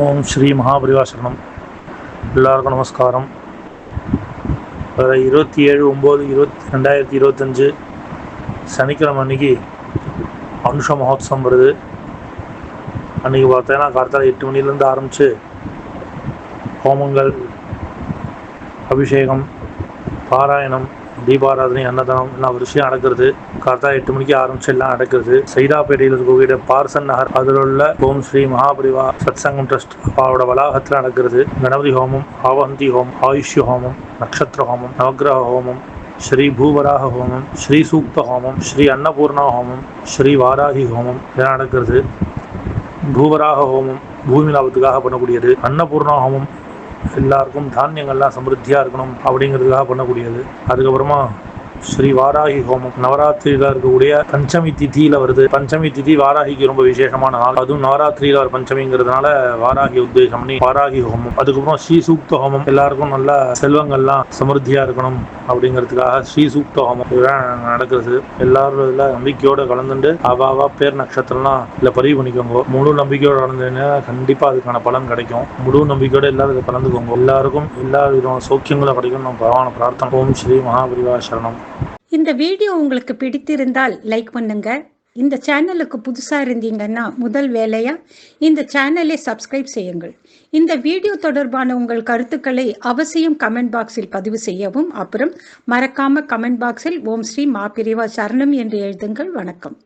ஓம் ஸ்ரீ மகாபரிவாசரணம் எல்லாருக்கும் நமஸ்காரம். இருபத்தி ஏழு ஒம்பது இருபத்தி ரெண்டாயிரத்தி இருபத்தஞ்சு சனிக்கிழமை அன்னைக்கு அனுஷ மகோத்சவம் வருது. அன்றைக்கி பார்த்தீங்கன்னா கார்த்தால எட்டு மணிலேருந்து ஆரம்பித்து ஹோமங்கள் அபிஷேகம் பாராயணம் தீபாராதனை அன்னதானம் எல்லாம் விஷயம் நடக்கிறது. கார்த்தா எட்டு மணிக்கு ஆரம்பிச்சு எல்லாம் நடக்கிறது. சைதாப்பேட்டையில் இருக்கக்கூடிய பார்சன் நகர் அதில் உள்ள ஓம் ஸ்ரீ மகாபரிவா சத்சங்கம் ட்ரஸ்ட் அவரோட வளாகத்தில் நடக்கிறது. கணபதி ஹோமம் ஆவந்தி ஹோமம் ஆயுஷ்ய ஹோமம் நட்சத்திர ஹோமம் நவகிரக ஹோமம் ஸ்ரீ பூவராக ஹோமம் ஸ்ரீ சூக்த ஹோமம் ஸ்ரீ அன்னபூர்ணா ஹோமம் ஸ்ரீ வாராகி ஹோமம் இதெல்லாம் நடக்கிறது. பூவராக ஹோமம் பூமி லாபத்துக்காக பண்ணக்கூடியது. அன்னபூர்ணா ஹோமம் எல்லாருக்கும் தானியங்கள்லாம் சமிருத்தியாக இருக்கணும் அப்படிங்கிறதுக்காக பண்ணக்கூடியது. அதுக்கப்புறமா ஸ்ரீ வாராகி ஹோமம். நவராத்திரியில் இருக்கக்கூடிய பஞ்சமி திதியில வருது. பஞ்சமி திதி வாராகிக்கு ரொம்ப விசேஷமான நாள். அதுவும் நவராத்திரியில ஒரு பஞ்சமிங்கிறதுனால வாராகி உத்தேசம் பண்ணி வாராகி ஹோமம். அதுக்கப்புறம் ஸ்ரீ சூக்த ஹோமம். எல்லாருக்கும் நல்ல செல்வங்கள்லாம் சமருத்தியா இருக்கணும் அப்படிங்கிறதுக்காக ஸ்ரீ சூக்த ஹோமம் இதுதான் நடக்கிறது. எல்லாரும் இதுல நம்பிக்கையோட கலந்துட்டு அவாவா பேர் நட்சத்திரம்லாம் இல்ல பதிவு பண்ணிக்கோங்க. முழு நம்பிக்கையோட கலந்துன்னா கண்டிப்பா அதுக்கான பலன் கிடைக்கும். முழு நம்பிக்கையோட எல்லாரும் கலந்துக்கோங்க. எல்லாருக்கும் எல்லா விதமான சௌக்கியங்களும் கிடைக்கும் நம்ம பகவான பிரார்த்தனை. ஓம் ஸ்ரீ மகாபரிவா சரணம். இந்த வீடியோ உங்களுக்கு பிடித்திருந்தால் லைக் பண்ணுங்க. இந்த சேனலுக்கு புதுசாக இருந்தீங்கன்னா முதல் வேலையாக இந்த சேனலை சப்ஸ்கிரைப் செய்யுங்கள். இந்த வீடியோ தொடர்பான உங்கள் கருத்துக்களை அவசியம் கமெண்ட் பாக்ஸில் பதிவு செய்யவும் அப்புறம் மறக்காம கமெண்ட் பாக்ஸில் ஓம் ஸ்ரீ மாபிரிவா சரணம் என்று எழுதுங்கள். வணக்கம்.